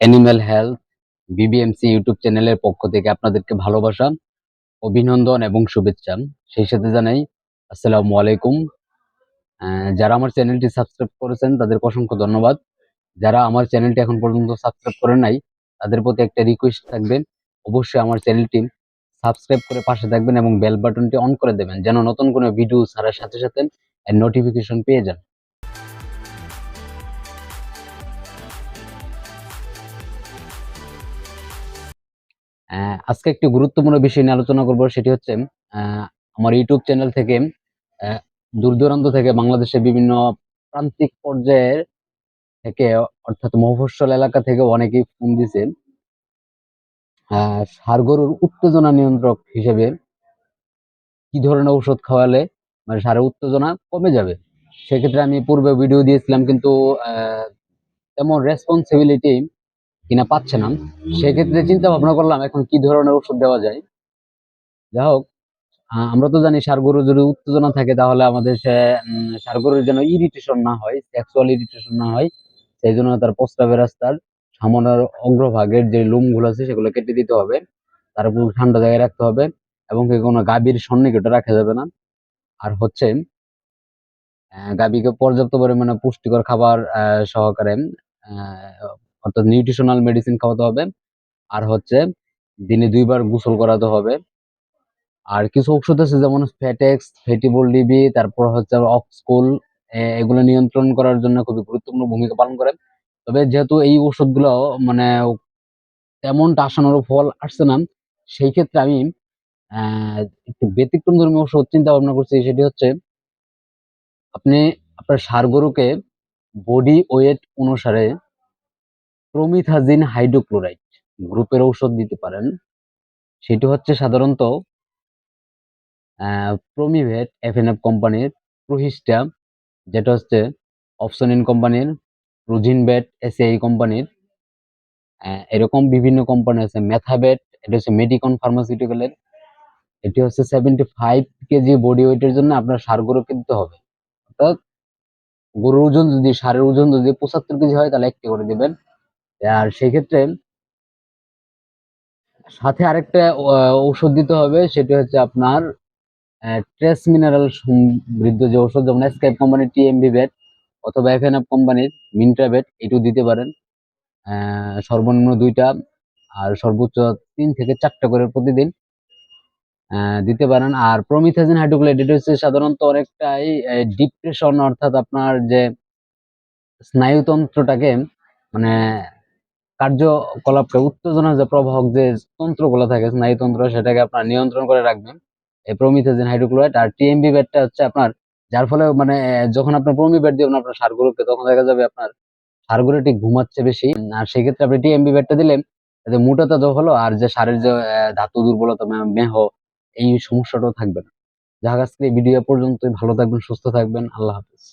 Animal health BBMC YouTube চ্যানেলের পক্ষ থেকে আপনাদেরকে ভালোবাসা, অভিনন্দন এবং শুভেচ্ছা। সেই সাথে জানাই, আসসালামু আলাইকুম। যারা আমার চ্যানেলটি সাবস্ক্রাইব করেছেন, তাদেরকে অসংখ্য ধন্যবাদ। যারা আমার চ্যানেলটি এখন পর্যন্ত সাবস্ক্রাইব করেন নাই, তাদের প্রতি একটা রিকোয়েস্ট থাকবে, অবশ্যই আমার চ্যানেলটি সাবস্ক্রাইব করে পাশে থাকবেন এবং বেল বাটনটি অন করে দেবেন, যেন নতুন কোনো ভিডিও ছাড়ার সাথে সাথে নোটিফিকেশন পেয়ে যান। আজকে একটি গুরুত্বপূর্ণ বিষয় নিয়ে আলোচনা করব সেটি হচ্ছে আমার ইউটিউব চ্যানেল থেকে দূর দূরান্ত থেকে বাংলাদেশের বিভিন্ন প্রান্তিক পর্যায়ের থেকে অর্থাৎ মফস্বল এলাকা থেকে অনেকেই ফোন দিছে আহ, ষাড় গরুর উত্তেজনা নিয়ন্ত্রক হিসেবে কি ধরনের ঔষধ খাওয়ালে মানে সারের উত্তেজনা কমে যাবে? সেক্ষেত্রে আমি পূর্বে ভিডিও দিয়েছিলাম কিন্তু তেমন রেসপন্সিবিলিটি কিনা পাচ্ছে না সেক্ষেত্রে চিন্তা ভাবনা করলাম এখন কি ধরনের ওষুধ দেওয়া যায়। যাই হোক আমরা তো জানি ষাঁড় গরুর যদি উত্তেজনা থাকে তাহলে আমাদের সে উম, ষাঁড় গরুর যেন ইরিটেশন না হয় সেক্সুয়াল ইরিটেশন না হয় সেই জন্য তার প্রস্রাবের রাস্তার সামনের অগ্রভাগের যে লোমগুলো আছে সেগুলো কেটে দিতে হবে তারপর ঠান্ডা জায়গায় রাখতে হবে এবং কি কোনো গাভীর সন্নিকটে রাখা যাবে না। আর হচ্ছে গাভীকে পর্যাপ্ত পরিমাণে পুষ্টিকর খাবার সহকারে অর্থাৎ নিউট্রিশনাল মেডিসিন খাওয়াতে হবে। আর হচ্ছে দিনে দুইবার গোসল করাতে হবে। আর কিছু ঔষধ আছে, যেমন ফ্যাটেক্স ফেটিবল ডিবি তারপর হচ্ছে অক্সকুল এগুলো নিয়ন্ত্রণ করার জন্য খুবই গুরুত্বপূর্ণ ভূমিকা পালন করে। তবে যেহেতু এই ওষুধগুলো মানে তেমনটা আশানুরূপ ফল আসছে না, সেই ক্ষেত্রে আমি একটু ব্যতিক্রম ধর্মী ওষুধ চিন্তা ভাবনা করছি, সেটি হচ্ছে আপনি আপনার ষাঁড় গরুকে বডি ওয়েট অনুসারে প্রমিথাজিন হাইড্রোক্লোরাইড। গ্রুপের ঔষধ দিতে পারেন। সেটি হচ্ছে সাধারণত প্রমিভেট এফএনএফ কোম্পানির প্রোহিস্টা যেটা হচ্ছে অপশন ইন কোম্পানির প্রোজিনবেট এসিআই কোম্পানির এরকম বিভিন্ন কোম্পানি আছে মেথাবেট এটা হচ্ছে মেডিকন ফার্মাসিউটিক্যালের এটি হচ্ছে সেভেন্টি ফাইভ কেজি বডি ওয়েটের জন্য আপনার সার গরুকে দিতে হবে। অর্থাৎ গরুর ওজন যদি, সারের ওজন যদি পঁচাত্তর কেজি হয়, তাহলে একটি করে দিবেন। আর সেই ক্ষেত্রে সাথে আরেকটা ঔষধ দিতে হবে, সেটি হচ্ছে আপনার ট্রেস মিনারেল সমৃদ্ধ যে ঔষধ, যেমন এসকেপ কোম্পানির টিএমবি বেট অথবা এফএনএফ কোম্পানির মিন্ট্রা বেট এটু দিতে পারেন। সর্বনিম্ন দুইটা আর সর্বোচ্চ তিন থেকে চারটা করে প্রতিদিন দিতে পারেন। আর প্রমিথাজিন হাইড্রোক্লোরাইড এটা হচ্ছে সাধারণত অনেকটাই ডিপ্রেশন অর্থাৎ আপনার যে স্নায়ুতন্ত্রটাকে মানে কার্যকলাপকে উত্তেজনার যে প্রবাহক যে তন্ত্রগুলো থাকে স্নায়ুতন্ত্র সেটাকে আপনার নিয়ন্ত্রণ করে রাখবেন। এই প্রমিথাজিন হাইড্রোক্লোরাইড আর টিএমবি ব্যাটটা হচ্ছে আপনার, যার ফলে মানে যখন আপনার প্রমি ব্যাট দিবেন আপনার সারগুলোকে, তখন দেখা যাবে আপনার সারগুলো ঠিক ঘুমাচ্ছে বেশি। আর সেক্ষেত্রে আপনি টিএমবি ব্যাটটা দিলে এতে মোটাটা তো হলো আর যে সারের যে ধাতু দুর্বলতা মেহ, এই সমস্যাটাও থাকবে না। এই ভিডিও পর্যন্তই। ভালো থাকবেন, সুস্থ থাকবেন। আল্লাহ হাফিজ।